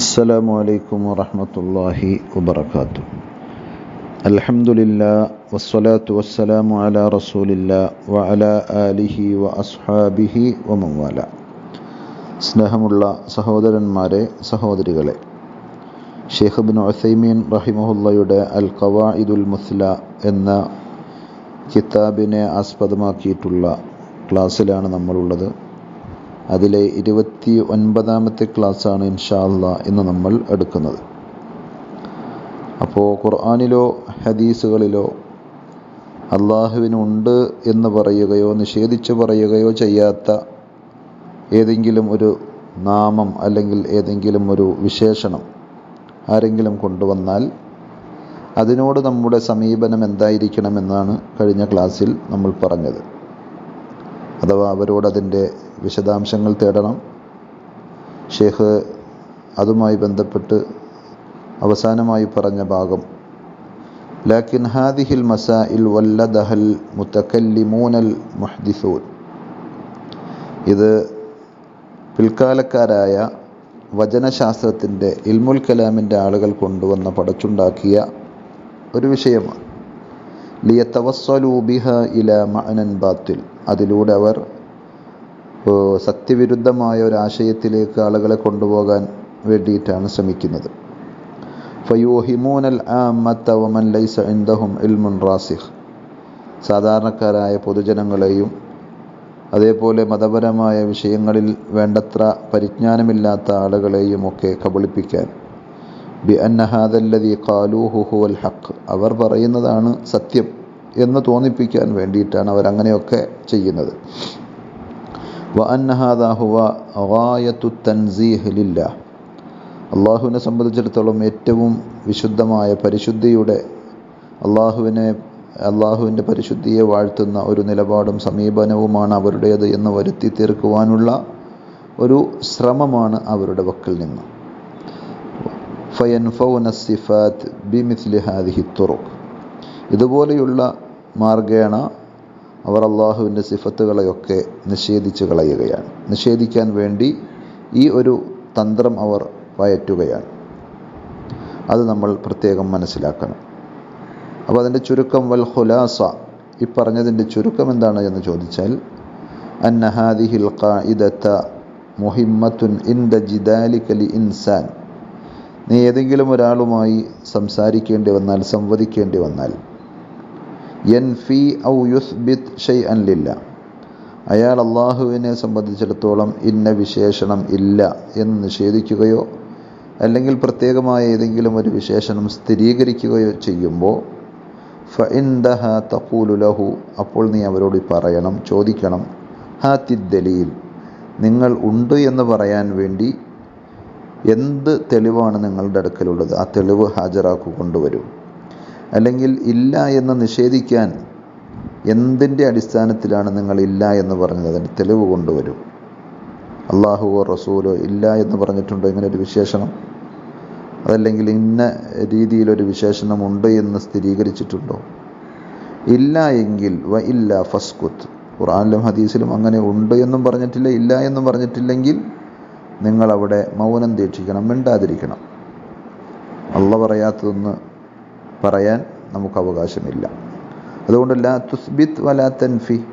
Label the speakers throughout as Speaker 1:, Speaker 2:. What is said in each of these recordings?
Speaker 1: السلام عليكم ورحمة الله وبركاته الحمد لله والصلاة والسلام على رسول الله وعلى آله وأصحابه ومن والاه സ്നേഹമുള്ള സഹോദരന്മാരെ സഹോദരികളെ ഷെയ്ഖ് ബിൻ ഉസൈമീൻ റഹിമഹുല്ലയുടെ അൽ ഖവായിദുൽ മുസ്ല എന്ന കിതാബിനെ ആസ്പദമാക്കിയിട്ടുള്ള ക്ലാസ്സിലാണ് നമ്മളുള്ളത് അതിലെ ഇരുപത്തി ഒൻപതാമത്തെ ക്ലാസ്സാണ് ഇൻഷാല്ല ഇന്ന് നമ്മൾ എടുക്കുന്നത്. അപ്പോൾ ഖുർആാനിലോ ഹദീസുകളിലോ അള്ളാഹുവിനുണ്ട് എന്ന് പറയുകയോ നിഷേധിച്ച് പറയുകയോ ചെയ്യാത്ത ഏതെങ്കിലും ഒരു നാമം അല്ലെങ്കിൽ ഏതെങ്കിലും ഒരു വിശേഷണം ആരെങ്കിലും കൊണ്ടുവന്നാൽ അതിനോട് നമ്മുടെ സമീപനം എന്തായിരിക്കണമെന്നാണ് കഴിഞ്ഞ ക്ലാസ്സിൽ നമ്മൾ പറഞ്ഞത്. അഥവാ അവരോട് അതിന്റെ വിശദാംശങ്ങൾ തേടണം. ഷേഖ് അതുമായി ബന്ധപ്പെട്ട് അവസാനമായി പറഞ്ഞ ഭാഗം ലാക്കിൻ ഹാദിഹിൽ മസാഇൽ വല്ലദഹൽ മുത്തക്കല്ലിമൂനൽ മുഹ്ദിസൂൻ. ഇത് പിൽക്കാലക്കാരായ വചനശാസ്ത്രത്തിന്റെ ഇൽമുൽ കലാമിന്റെ ആളുകൾ കൊണ്ടുവന്ന പടച്ചുണ്ടാക്കിയ ഒരു വിഷയമാണ്. ലിയത്തവസ്വലൂബിഹ ഇല മഅനൻ ബാത്തിൽ. അതിലൂടെ അവർ സത്യവിരുദ്ധമായ ഒരു ആശയത്തിലേക്ക് ആളുകളെ കൊണ്ടുപോകാൻ വേണ്ടിയിട്ടാണ് ശ്രമിക്കുന്നത്. ഫയൂഹിമൂനൽ ലൈസ ഇൽമുൻ റാസിഖ്. സാധാരണക്കാരായ പൊതുജനങ്ങളെയും അതേപോലെ മതപരമായ വിഷയങ്ങളിൽ വേണ്ടത്ര പരിജ്ഞാനമില്ലാത്ത ആളുകളെയും ഒക്കെ കബളിപ്പിക്കാൻ. ബി അന്നഹാദല്ലതി കാലൂഹു ഹുവൽ ഹക്ക് അവർ പറയുന്നതാണ് സത്യം. എന്ന് തോന്നിപ്പിക്കാൻ വേണ്ടിയിട്ടാണ് അവരങ്ങനെയൊക്കെ ചെയ്യുന്നത്. അള്ളാഹുവിനെ സംബന്ധിച്ചിടത്തോളം ഏറ്റവും വിശുദ്ധമായ പരിശുദ്ധിയുടെ അള്ളാഹുവിനെ അള്ളാഹുവിന്റെ പരിശുദ്ധിയെ വാഴ്ത്തുന്ന ഒരു നിലപാടും സമീപനവുമാണ് അവരുടേത് എന്ന് വരുത്തി തീർക്കുവാനുള്ള ഒരു ശ്രമമാണ് അവരുടെ വക്കിൽ നിന്ന്. ഫയൻഫൗന സിഫാത്ത് ബിമിസ്ലി ഹാദിഹി തുറുഖ് ഇതുപോലെയുള്ള മാർഗേണ അവർ അള്ളാഹുവിന്റെ സിഫത്തുകളെയൊക്കെ നിഷേധിച്ചു കളയുകയാണ്. നിഷേധിക്കാൻ വേണ്ടി ഈ ഒരു തന്ത്രം അവർ വയറ്റുകയാണ് അത് നമ്മൾ പ്രത്യേകം മനസ്സിലാക്കണം. അപ്പോൾ അതിന്റെ ചുരുക്കം വൽ ഹുലാസ ഈ പറഞ്ഞതിന്റെ ചുരുക്കം എന്താണ് എന്ന് ചോദിച്ചാൽ അന്ന ഹാദിഹിൽ ഖായിദത്ത മുഹിമ്മത്തുൻ ഇൻദ ജിദാലിക്കലി ഇൻസാൻ. നീ ഏതെങ്കിലും ഒരാളുമായി സംസാരിക്കേണ്ടി വന്നാൽ സംവദിക്കേണ്ടി വന്നാൽ എൻ ഫി ഔ യുസ്ബിത് ഷെയ് അൻലില്ല അയാൾ അള്ളാഹുവിനെ സംബന്ധിച്ചിടത്തോളം ഇന്ന വിശേഷണം ഇല്ല എന്ന് നിഷേധിക്കുകയോ അല്ലെങ്കിൽ പ്രത്യേകമായ ഏതെങ്കിലും ഒരു വിശേഷണം സ്ഥിരീകരിക്കുകയോ ചെയ്യുമ്പോൾ ഫഇൻദഹ തഖൂലു ലഹു അപ്പോൾ നീ അവരോട് പറയണം ചോദിക്കണം. ഹ തിദ്ദലീൽ നിങ്ങൾ ഉണ്ട് എന്ന് പറയാൻ വേണ്ടി എന്ത് തെളിവാണ് നിങ്ങളുടെ അടുക്കലുള്ളത്? ആ തെളിവ് ഹാജരാക്കു കൊണ്ടുവരൂ. അല്ലെങ്കിൽ ഇല്ല എന്ന് നിഷേധിക്കാൻ എന്തിന്റെ അടിസ്ഥാനത്തിലാണ് നിങ്ങൾ ഇല്ല എന്ന് പറഞ്ഞത്? അതിന്റെ തെളിവ് കൊണ്ടുവരും. അള്ളാഹുവോ റസൂലോ ഇല്ല എന്ന് പറഞ്ഞിട്ടുണ്ടോ? ഇങ്ങനെ ഒരു വിശേഷണം? അതല്ലെങ്കിൽ ഇന്ന രീതിയിലൊരു വിശേഷണം ഉണ്ട് എന്ന് സ്ഥിരീകരിച്ചിട്ടുണ്ടോ? ഇല്ല എങ്കിൽ വ ഇല്ല ഫസ്കുത്ത് ഖുറാനിലും ഹദീസിലും അങ്ങനെ ഉണ്ട് എന്നും പറഞ്ഞിട്ടില്ല ഇല്ല എന്നും പറഞ്ഞിട്ടില്ലെങ്കിൽ നിങ്ങളവിടെ മൗനം ദീക്ഷിക്കണം മിണ്ടാതിരിക്കണം. അള്ള പറയാത്തതൊന്ന് പറയാൻ നമുക്ക് അവകാശമില്ല. അതുകൊണ്ട് ലാ തുസ്ബിത്ത് വലാ തൻഫി.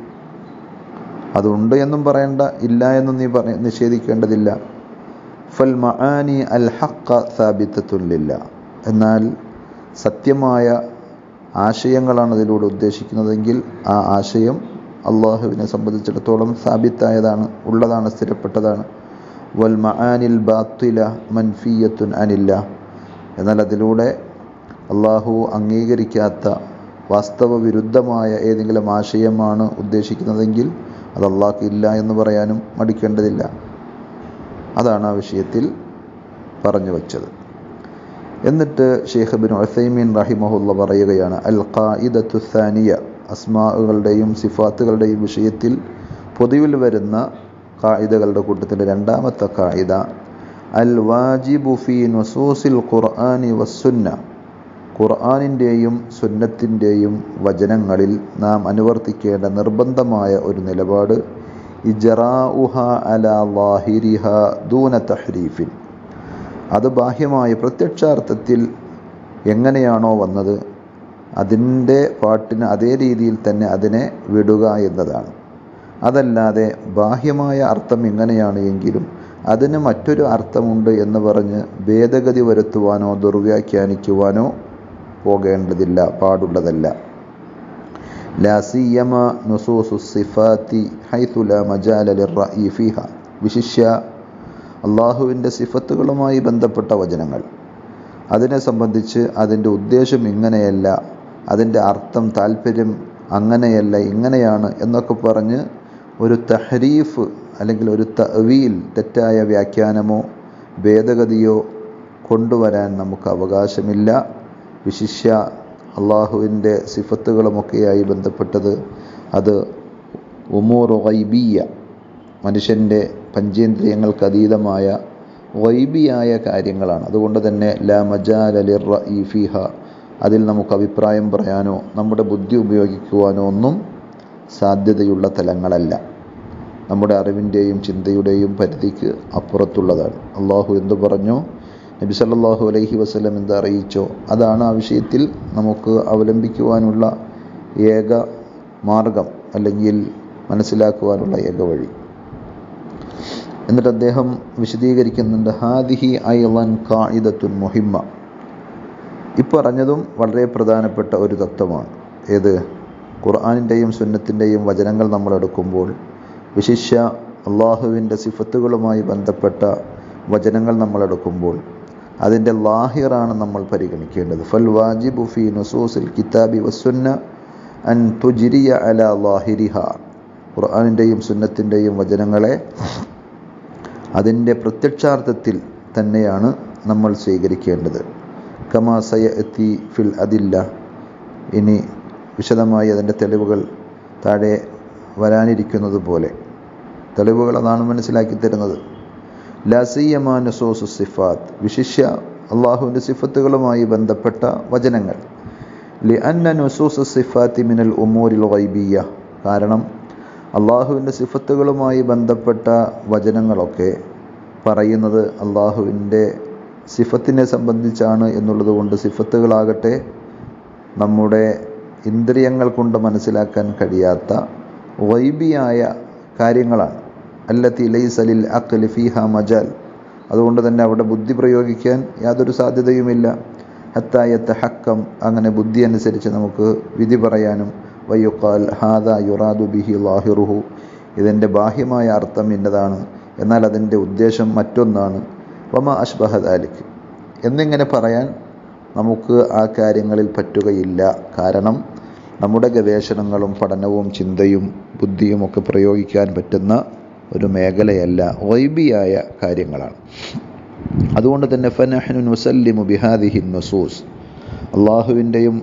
Speaker 1: അതുണ്ട് എന്നും പറയേണ്ട ഇല്ല എന്നും നീ പറ നിഷേധിക്കേണ്ടതില്ല. ഫൽ മആനി അൽ ഹക്ക സാബിത്തത്തുല്ലില്ല എന്നാൽ സത്യമായ ആശയങ്ങളാണ് അതിലൂടെ ഉദ്ദേശിക്കുന്നതെങ്കിൽ ആ ആശയം അള്ളാഹുവിനെ സംബന്ധിച്ചിടത്തോളം സാബിത്തായതാണ് ഉള്ളതാണ് സ്ഥിരപ്പെട്ടതാണ്. വൽ മആനിൽ ബാത്തില മൻഫിയത്തുൻ അനില്ല. എന്നാൽ അതിലൂടെ അള്ളാഹു അംഗീകരിക്കാത്ത വാസ്തവ വിരുദ്ധമായ ഏതെങ്കിലും ആശയമാണ് ഉദ്ദേശിക്കുന്നതെങ്കിൽ അത് അള്ളാഹ്ക്ക് ഇല്ല എന്ന് പറയാനും മടിക്കേണ്ടതില്ല. അതാണ് ആ വിഷയത്തിൽ പറഞ്ഞു വച്ചത്. എന്നിട്ട് ഷെയ്ഖ് ബിൻ ഉസൈമീൻ റഹിമഹുല്ല പറയുകയാണ് അൽ ഖായിദത്തുസാനിയ അസ്മാകളുടെയും സിഫാത്തുകളുടെയും വിഷയത്തിൽ പൊതുവിൽ വരുന്ന കായിദകളുടെ കൂട്ടത്തിന്റെ രണ്ടാമത്തെ കായിദ അൽ വാജിബു ഫി നസൂസിൽ ഖുർആാനി വസുന്ന ഖുർആാനിന്റെയും സുന്നത്തിന്റെയും വചനങ്ങളിൽ നാം അനുവർത്തിക്കേണ്ട നിർബന്ധമായ ഒരു നിലപാട് ഇജറാഉഹ ദൂന തഹ്രീഫിൻ. അത് ബാഹ്യമായ പ്രത്യക്ഷാർത്ഥത്തിൽ എങ്ങനെയാണോ വന്നത് അതിന്റെ പാട്ടിന് അതേ രീതിയിൽ തന്നെ അതിനെ വിടുക എന്നതാണ്. അതല്ലാതെ ബാഹ്യമായ അർത്ഥം എങ്ങനെയാണ് എങ്കിലും അതിന് മറ്റൊരു അർത്ഥമുണ്ട് എന്ന് പറഞ്ഞ് ഭേദഗതി വരുത്തുവാനോ ദുർവ്യാഖ്യാനിക്കുവാനോ പോകേണ്ടതില്ല പാടുള്ളതല്ല. ലാസിയമ നുസൂസു സിഫാത്തി ഹൈതു ലാ മജാല ഫീഹ. വിശിഷ്യ അള്ളാഹുവിന്റെ സിഫത്തുകളുമായി ബന്ധപ്പെട്ട വചനങ്ങൾ. അതിനെ സംബന്ധിച്ച് അതിന്റെ ഉദ്ദേശം ഇങ്ങനെയല്ല അതിന്റെ അർത്ഥം താല്പര്യം അങ്ങനെയല്ല ഇങ്ങനെയാണ് എന്നൊക്കെ പറഞ്ഞ് ഒരു തഹരീഫ് അല്ലെങ്കിൽ ഒരു തവീൽ തെറ്റായ വ്യാഖ്യാനമോ ഭേദഗതിയോ കൊണ്ടുവരാൻ നമുക്ക് അവകാശമില്ല. വിശിഷ്യ അള്ളാഹുവിന്റെ സിഫത്തുകളുമൊക്കെയായി ബന്ധപ്പെട്ടത് അത് ഉമൂർ വൈബിയ മനുഷ്യന്റെ പഞ്ചേന്ദ്രിയങ്ങൾക്ക് അതീതമായ വൈബിയായ കാര്യങ്ങളാണ്. അതുകൊണ്ട് തന്നെ ലാ മജാൽ അലി ഈ ഫിഹ അതിൽ നമുക്ക് അഭിപ്രായം പറയാനോ നമ്മുടെ ബുദ്ധി ഉപയോഗിക്കുവാനോ ഒന്നും സാധ്യതയുള്ള തലങ്ങളല്ല. നമ്മുടെ അറിവിന്റെയും ചിന്തയുടെയും പരിധിക്ക് അപ്പുറത്തുള്ളതാണ്. അള്ളാഹു എന്തു പറഞ്ഞു? നബി സല്ലല്ലാഹു അലൈഹി വസല്ലം എന്ത് അറിയിച്ചോ? അതാണ് ആ വിഷയത്തിൽ നമുക്ക് അവലംബിക്കുവാനുള്ള ഏക മാർഗം അല്ലെങ്കിൽ മനസ്സിലാക്കുവാനുള്ള ഏക വഴി. എന്നിട്ട് അദ്ദേഹം വിശദീകരിക്കുന്നുണ്ട് ഹാദിഹി ഐലൻ കായിദത്തുൻ മുഹിമ്മ. ഇപ്പറഞ്ഞതും വളരെ പ്രധാനപ്പെട്ട ഒരു തത്വമാണ്. ഏത്? ഖുർആാനിന്റെയും സുന്നത്തിന്റെയും വചനങ്ങൾ നമ്മൾ എടുക്കുമ്പോൾ വിശിഷ്യ അള്ളാഹുവിന്റെ സിഫത്തുകളുമായി ബന്ധപ്പെട്ട വചനങ്ങൾ നമ്മൾ എടുക്കുമ്പോൾ അതിന്റെ ലാഹിറാണ് നമ്മൾ പരിഗണിക്കേണ്ടത്. ഫൽ വാജിബു ഫി നുസൂസിൽ കിതാബി വസുന്ന അൻ തുജിരിയ അല ലാഹിരിഹ. ഖുർആാനിന്റെയും സുന്നത്തിന്റെയും വചനങ്ങളെ അതിന്റെ പ്രത്യക്ഷാർത്ഥത്തിൽ തന്നെയാണ് നമ്മൾ സ്വീകരിക്കേണ്ടത്. കമാ സയ എത്തി ഫിൽ അതില്ല ഇനി വിശദമായി അതിന്റെ തെളിവുകൾ താഴെ വരാനിരിക്കുന്നത് പോലെ തെളിവുകൾ അതാണ് മനസ്സിലാക്കി തരുന്നത്. ലാസിയമാ നസോസു സിഫാത്ത്. വിശിഷ്യ അള്ളാഹുവിന്റെ സിഫത്തുകളുമായി ബന്ധപ്പെട്ട വചനങ്ങൾ. ലി അന്ന നുസൂസ് സിഫാത്തി മിനൽ ഉമൂരിൽ വൈബിയ കാരണം അള്ളാഹുവിന്റെ സിഫത്തുകളുമായി ബന്ധപ്പെട്ട വചനങ്ങളൊക്കെ പറയുന്നത് അള്ളാഹുവിന്റെ സിഫത്തിനെ സംബന്ധിച്ചാണ് എന്നുള്ളത് കൊണ്ട് സിഫത്തുകളാകട്ടെ നമ്മുടെ ഇന്ദ്രിയങ്ങൾ കൊണ്ട് മനസ്സിലാക്കാൻ കഴിയാത്ത വൈബിയായ കാര്യങ്ങളാണ്. അല്ലത്തി ലൈസലിൽ അഖ്ലി ഫീഹ മജാൽ. അതുകൊണ്ട് തന്നെ അവിടെ ബുദ്ധി പ്രയോഗിക്കാൻ യാതൊരു സാധ്യതയുമില്ല. ഹത്തായത്ത് ഹക്കം അങ്ങനെ ബുദ്ധി അനുസരിച്ച് നമുക്ക് വിധി പറയാനും വയ്യുക്കാൽ ഹാദ യുറാദു ബിഹി ലാഹിറുഹു. ഇതിന്റെ ബാഹ്യമായ അർത്ഥം ഇന്നതാണ്. എന്നാൽ അതിന്റെ ഉദ്ദേശം മറ്റൊന്നാണ്. വമ അഷ്ബഹദ് എന്നിങ്ങനെ പറയാൻ നമുക്ക് ആ കാര്യങ്ങളിൽ പറ്റുകയില്ല. കാരണം നമ്മുടെ ഗവേഷണങ്ങളും പഠനവും ചിന്തയും ബുദ്ധിയുമൊക്കെ പ്രയോഗിക്കാൻ പറ്റുന്ന ഒരു മേഖലയല്ല വൈബിയായ കാര്യങ്ങളാണ്. അതുകൊണ്ട് തന്നെ ഫനഹ്നു നുസല്ലിമു ബിഹാദിഹിൻ നസൂസ് അള്ളാഹുവിന്റെയും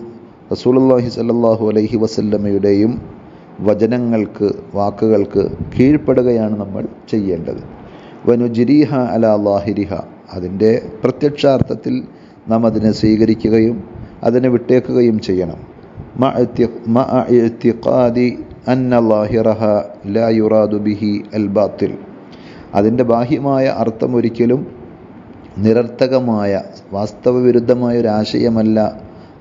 Speaker 1: റസൂലുള്ളാഹി സല്ലല്ലാഹു അലൈഹി വസല്ലമയുടെയും വചനങ്ങൾക്ക് വാക്കുകൾക്ക് കീഴ്പ്പെടുകയാണ് നമ്മൾ ചെയ്യേണ്ടത്. വനുജിരീഹ അല ലാഹിരിഹ അതിന്റെ പ്രത്യക്ഷാർത്ഥത്തിൽ നാം അതിനെ സ്വീകരിക്കുകയും അതിനെ വിട്ടേക്കുകയും ചെയ്യണം. മഅഇത്തിഖാദി അന്ന ലാഹിറഹ ലാ യുറാദു ബിഹി അൽ ബാത്തിൽ. അതിന്റെ ബാഹ്യമായ അർത്ഥം ഒരിക്കലും നിരർത്ഥകമായ വാസ്തവവിരുദ്ധമായ ഒരു ആശയമല്ല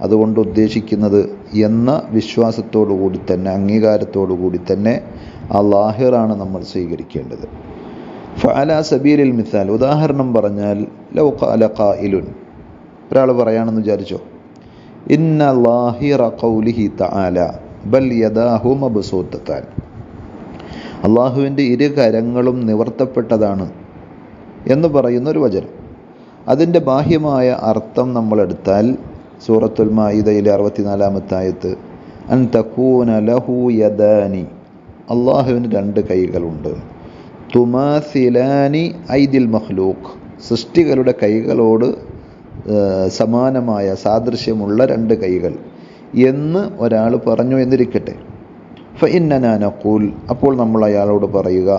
Speaker 1: അതുകൊണ്ട് ഉദ്ദേശിക്കുന്നത് എന്ന വിശ്വാസത്തോടു കൂടി തന്നെ അംഗീകാരത്തോടു കൂടി തന്നെ ആ ലാഹിറാണ് നമ്മൾ സ്വീകരിക്കേണ്ടത്. ഫഅല സബീലിൽ മിസാൽ ഉദാഹരണം പറഞ്ഞാൽ ലൗ ഖാല ഖായിലുൻ ഒരാൾ പറയാണെന്ന് വിചാരിച്ചോ ഇന്ന ലാഹിറ ഖൗലിഹി തആല. ബൽ മബ്സൂത്തത്താൻ. അള്ളാഹുവിന്റെ ഇരു കരങ്ങളും നിവർത്തപ്പെട്ടതാണ് എന്ന് പറയുന്ന ഒരു വചനം. അതിന്റെ ബാഹ്യമായ അർത്ഥം നമ്മൾ എടുത്താൽ സൂറത്തുൽ മായിദയിലെ അറുപത്തിനാലാമത്തായത്ത് അൻ തക്കൂന ലഹു യദാനി അള്ളാഹുവിന് രണ്ട് കൈകളുണ്ട്. തുമാസിലാനി ഐദിൽ മഹ്ലൂഖ് സൃഷ്ടികളുടെ കൈകളോട് സമാനമായ സാദൃശ്യമുള്ള രണ്ട് കൈകൾ. എന്ന് ഒരാൾ പറഞ്ഞു എന്നിരിക്കട്ടെ. ഫ നഖൂൽ അപ്പോൾ നമ്മൾ അയാളോട് പറയുക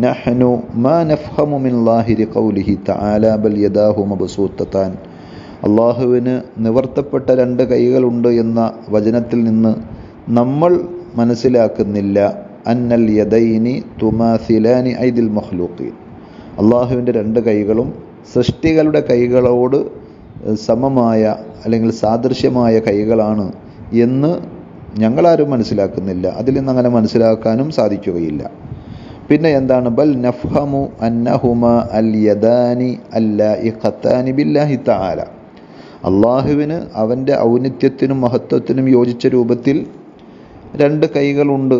Speaker 1: നഹ്നു മാ നഫ്ഹമു ഖൗലിഹി തആല ബൽ അള്ളാഹുവിന് നിവർത്തപ്പെട്ട രണ്ട് കൈകളുണ്ട് എന്ന വചനത്തിൽ നിന്ന് നമ്മൾ മനസ്സിലാക്കുന്നില്ല അന്നൽ യദൈനി തുമാസിലാനി ഐദിൽ മഹ്ലൂഖീൻ അള്ളാഹുവിന്റെ രണ്ട് കൈകളും സൃഷ്ടികളുടെ കൈകളോട് സമമായ അല്ലെങ്കിൽ സാദൃശ്യമായ കൈകളാണ് എന്ന് ഞങ്ങളാരും മനസ്സിലാക്കുന്നില്ല. അതിൽ നിന്ന് അങ്ങനെ മനസ്സിലാക്കാനും സാധിക്കുകയില്ല. പിന്നെ എന്താണ്? ബൽ നഫ്ഹമു അന്നഹുമ അൽ യദാനി അല്ല ഇഖത്താനി ബില്ലാഹി തആല. അള്ളാഹുവിന് അവന്റെ ഔന്നിത്യത്തിനും മഹത്വത്തിനും യോജിച്ച രൂപത്തിൽ രണ്ട് കൈകളുണ്ട്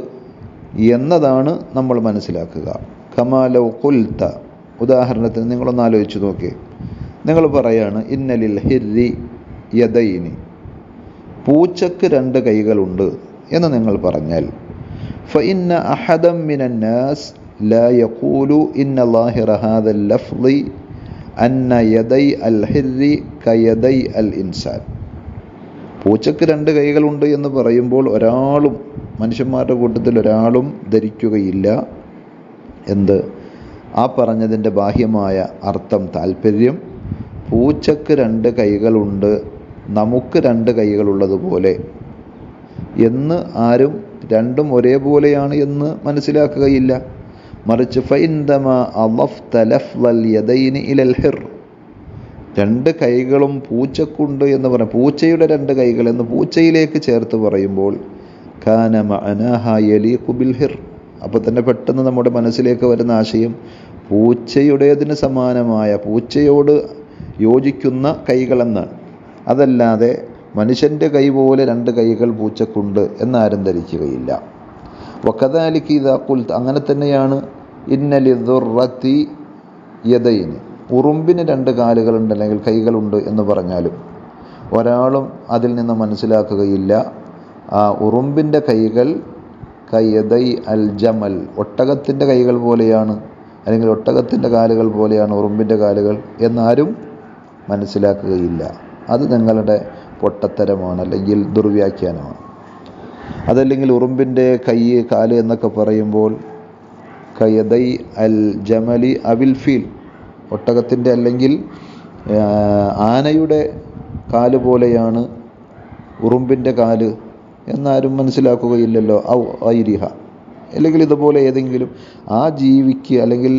Speaker 1: എന്നതാണ് നമ്മൾ മനസ്സിലാക്കുക. കമാലോ കുൽത്ത ഉദാഹരണത്തിന് നിങ്ങളൊന്ന് ആലോചിച്ച് നോക്കി നിങ്ങൾ പറയാണ് ഇന്നലിൽ ഹിരി യദൈനി. പൂച്ചക്ക് രണ്ട് കൈകളുണ്ട് എന്ന് നിങ്ങൾ പറഞ്ഞാൽ ഫഇന്ന അഹദം മിനൻ ലാ യഖൂലു ഇന്ന ലാഹിറ ഹാദൽ ലഫ്ളി അന്ന യദൈ അൽ ഹിറി കയദൈ അൽ ഇൻസാൻ. പൂച്ചക്ക് രണ്ട് കൈകളുണ്ട് എന്ന് പറയുമ്പോൾ ഒരാളും മനുഷ്യന്മാരുടെ കൂട്ടത്തിൽ ഒരാളും ധരിക്കുകയില്ല. എന്ത്? ആ പറഞ്ഞതിന്റെ ബാഹ്യമായ അർത്ഥം താല്പര്യം പൂച്ചക്ക് രണ്ട് കൈകളുണ്ട് നമുക്ക് രണ്ട് കൈകളുള്ളതുപോലെ എന്ന് ആരും രണ്ടും ഒരേപോലെയാണ് എന്ന് മനസ്സിലാക്കുകയില്ല. മറിച്ച് രണ്ട് കൈകളും പൂച്ചക്കുണ്ട് എന്ന് പറയും പൂച്ചയുടെ രണ്ട് കൈകൾ എന്ന് പൂച്ചയിലേക്ക് ചേർത്ത് പറയുമ്പോൾ കാന മഅനാഹ ബിൽ ഹിർ. അപ്പോൾ തന്നെ പെട്ടെന്ന് നമ്മുടെ മനസ്സിലേക്ക് വരുന്ന ആശയം പൂച്ചയുടേതിന് സമാനമായ പൂച്ചയോട് യോജിക്കുന്ന കൈകളെന്നാണ്. അതല്ലാതെ മനുഷ്യന്റെ കൈ പോലെ രണ്ട് കൈകൾ പൂച്ചക്കുണ്ട് എന്നാരും ധരിക്കുകയില്ല. വക്കതാലിക്ക് ഇതാ കുൽ അങ്ങനെ തന്നെയാണ്. ഇന്നലി ദുർറത്തി യദൈന് ഉറുമ്പിന് രണ്ട് കാലുകളുണ്ട് അല്ലെങ്കിൽ കൈകളുണ്ട് എന്ന് പറഞ്ഞാലും ഒരാളും അതിൽ നിന്ന് മനസ്സിലാക്കുകയില്ല. ആ ഉറുമ്പിന്റെ കൈകൾ കയ്യതൈ അൽ ജമൽ ഒട്ടകത്തിന്റെ കൈകൾ പോലെയാണ് അല്ലെങ്കിൽ ഒട്ടകത്തിന്റെ കാലുകൾ പോലെയാണ് ഉറുമ്പിന്റെ കാലുകൾ എന്നാരും മനസ്സിലാക്കുകയില്ല. അത് നിങ്ങളുടെ പൊട്ടത്തരമാണ് അല്ലെങ്കിൽ ദുർവ്യാഖ്യാനമാണ്. അതല്ലെങ്കിൽ ഉറുമ്പിന്റെ കൈ കാൽ എന്നൊക്കെ പറയുമ്പോൾ കയദൈ അൽ ജമലി അവിൽ ഫീൽ ഒട്ടകത്തിന്റെ അല്ലെങ്കിൽ ആനയുടെ കാൽ പോലെയാണ് ഉറുമ്പിന്റെ കാൽ എന്നാരും മനസ്സിലാക്കുകയില്ലല്ലോ. ഔ ഐരിഹ അല്ലെങ്കിൽ ഇതുപോലെ ഏതെങ്കിലും ആ ജീവിക്ക് അല്ലെങ്കിൽ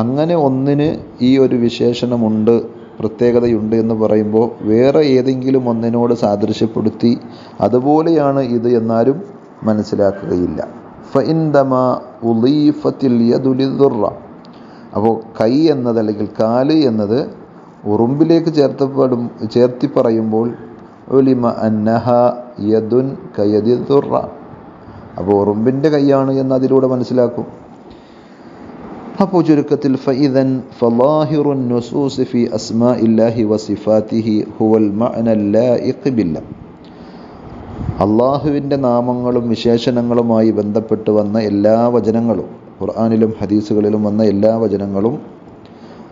Speaker 1: അങ്ങനെ ഒന്നിന് ഈ ഒരു വിശേഷണമുണ്ട്. പ്രത്യേകതയുണ്ട് എന്ന് പറയുമ്പോൾ വേറെ ഏതെങ്കിലും ഒന്നിനോട് സാദൃശ്യപ്പെടുത്തി അതുപോലെയാണ് ഇത് എന്നാലും മനസ്സിലാക്കുകയില്ല. അപ്പോൾ കൈ എന്നത് അല്ലെങ്കിൽ കാൽ എന്നത് ഉറുമ്പിലേക്ക് ചേർത്തപ്പെടും ചേർത്തി പറയുമ്പോൾ അന്നഹ യദുൻ അപ്പോൾ ഉറുമ്പിന്റെ കൈയാണ് എന്ന് അതിലൂടെ മനസ്സിലാക്കും. അപ്പോൾ ചുരുക്കത്തിൽ ഫൈദൻ ഫലാഹിറുൻ നുസൂസ് ഫി ഇല്ലാഹി വസിഫാത്തിഹി ഹുവൽ ബില്ല. അള്ളാഹുവിന്റെ നാമങ്ങളും വിശേഷണങ്ങളുമായി ബന്ധപ്പെട്ട് വന്ന എല്ലാ വചനങ്ങളും ഖുർആാനിലും ഹദീസുകളിലും വന്ന എല്ലാ വചനങ്ങളും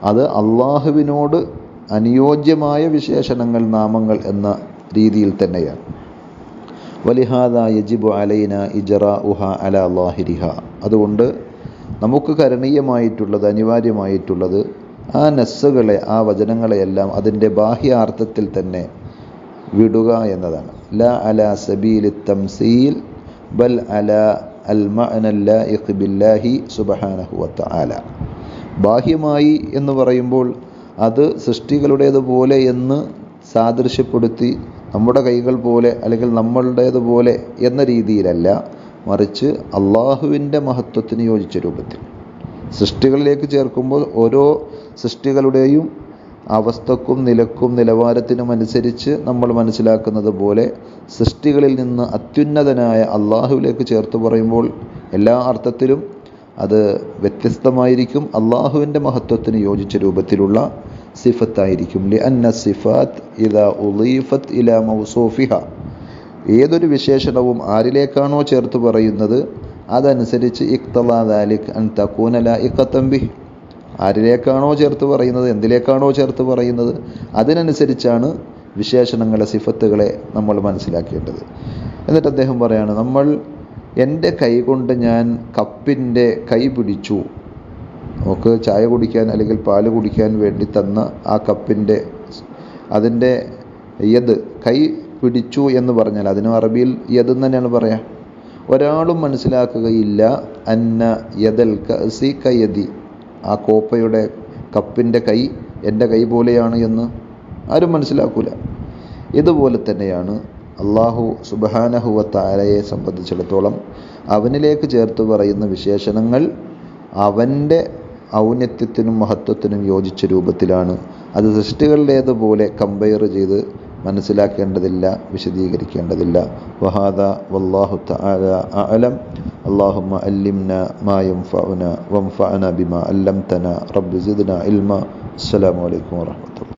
Speaker 1: അത് അള്ളാഹുവിനോട് അനുയോജ്യമായ വിശേഷണങ്ങൾ നാമങ്ങൾ എന്ന രീതിയിൽ തന്നെയാണ്. വലിഹാദ യജിബു അലൈന ഇജറ ഉഹ അല അള്ളാഹിരിഹ അതുകൊണ്ട് നമുക്ക് കരണീയമായിട്ടുള്ളത് അനിവാര്യമായിട്ടുള്ളത് ആ നസ്സുകളെ ആ വചനങ്ങളെയെല്ലാം അതിന്റെ ബാഹ്യാർത്ഥത്തിൽ തന്നെ വിടുക എന്നതാണ്. ല അല സബീൽ തംസീൽ ബൽ അല അൽ ബില്ലാഹി സുബ്ഹാനഹു വതആല. ബാഹ്യമായി എന്ന് പറയുമ്പോൾ അത് സൃഷ്ടികളുടേതുപോലെ എന്ന് സാദൃശ്യപ്പെടുത്തി നമ്മുടെ കൈകൾ പോലെ അല്ലെങ്കിൽ നമ്മളുടേതുപോലെ എന്ന രീതിയിലല്ല മറിച്ച് അള്ളാഹുവിന്റെ മഹത്വത്തിന് യോജിച്ച രൂപത്തിൽ. സൃഷ്ടികളിലേക്ക് ചേർക്കുമ്പോൾ ഓരോ സൃഷ്ടികളുടെയും അവസ്ഥക്കും നിലക്കും നിലവാരത്തിനും അനുസരിച്ച് നമ്മൾ മനസ്സിലാക്കുന്നത് പോലെ സൃഷ്ടികളിൽ നിന്ന് അത്യുന്നതനായ അള്ളാഹുവിലേക്ക് ചേർത്ത് പറയുമ്പോൾ എല്ലാ അർത്ഥത്തിലും അത് വ്യത്യസ്തമായിരിക്കും. അള്ളാഹുവിന്റെ മഹത്വത്തിന് യോജിച്ച രൂപത്തിലുള്ള സിഫത്തായിരിക്കും. ലി അന്ന സിഫാത്ത് ഇല ഉലീഫത്ത് ഇല മൗസൂഫിഹ. ഏതൊരു വിശേഷണവും ആരിലേക്കാണോ ചേർത്ത് പറയുന്നത് അതനുസരിച്ച് ഇഖ്തലാ ദാലിക് അൻ തക്കൂനല ഇക്കത്തമ്പി ആരിലേക്കാണോ ചേർത്ത് പറയുന്നത് എന്തിലേക്കാണോ ചേർത്ത് പറയുന്നത് അതിനനുസരിച്ചാണ് വിശേഷണങ്ങളെ സിഫത്തുകളെ നമ്മൾ മനസ്സിലാക്കേണ്ടത്. എന്നിട്ട് അദ്ദേഹം പറയാണ് നമ്മൾ എന്റെ കൈ കൊണ്ട് ഞാൻ കപ്പിന്റെ കൈ പിടിച്ചു. നമുക്ക് ചായ കുടിക്കാൻ അല്ലെങ്കിൽ പാൽ കുടിക്കാൻ വേണ്ടി തന്ന ആ കപ്പിന്റെ അതിന്റെ യത് കൈ പിടിച്ചു എന്ന് പറഞ്ഞാൽ അതിന് അറബിയിൽ യതെന്ന് തന്നെയാണ് പറയാ. ഒരാളും മനസ്സിലാക്കുകയില്ല അന്ന യദൽ കസി കയതി ആ കോപ്പയുടെ കപ്പിന്റെ കൈ എന്റെ കൈ പോലെയാണ് എന്ന് ആരും മനസ്സിലാക്കൂല. ഇതുപോലെ തന്നെയാണ് അള്ളാഹു സുബഹാനഹുവ സംബന്ധിച്ചിടത്തോളം അവനിലേക്ക് ചേർത്ത് പറയുന്ന വിശേഷണങ്ങൾ അവന്റെ ഔന്നത്യത്തിനും മഹത്വത്തിനും യോജിച്ച രൂപത്തിലാണ്. അത് സൃഷ്ടികളുടേതുപോലെ കമ്പയർ ചെയ്ത് മനസ്സിലാക്കേണ്ടതില്ല വിശദീകരിക്കേണ്ടതില്ല വഹാദ വല്ലാഹു തആല അഅലം اللهم علمنا ما ينفعنا وانفعنا بما علمتنا رب زدنا علما السلام عليكم ورحمة الله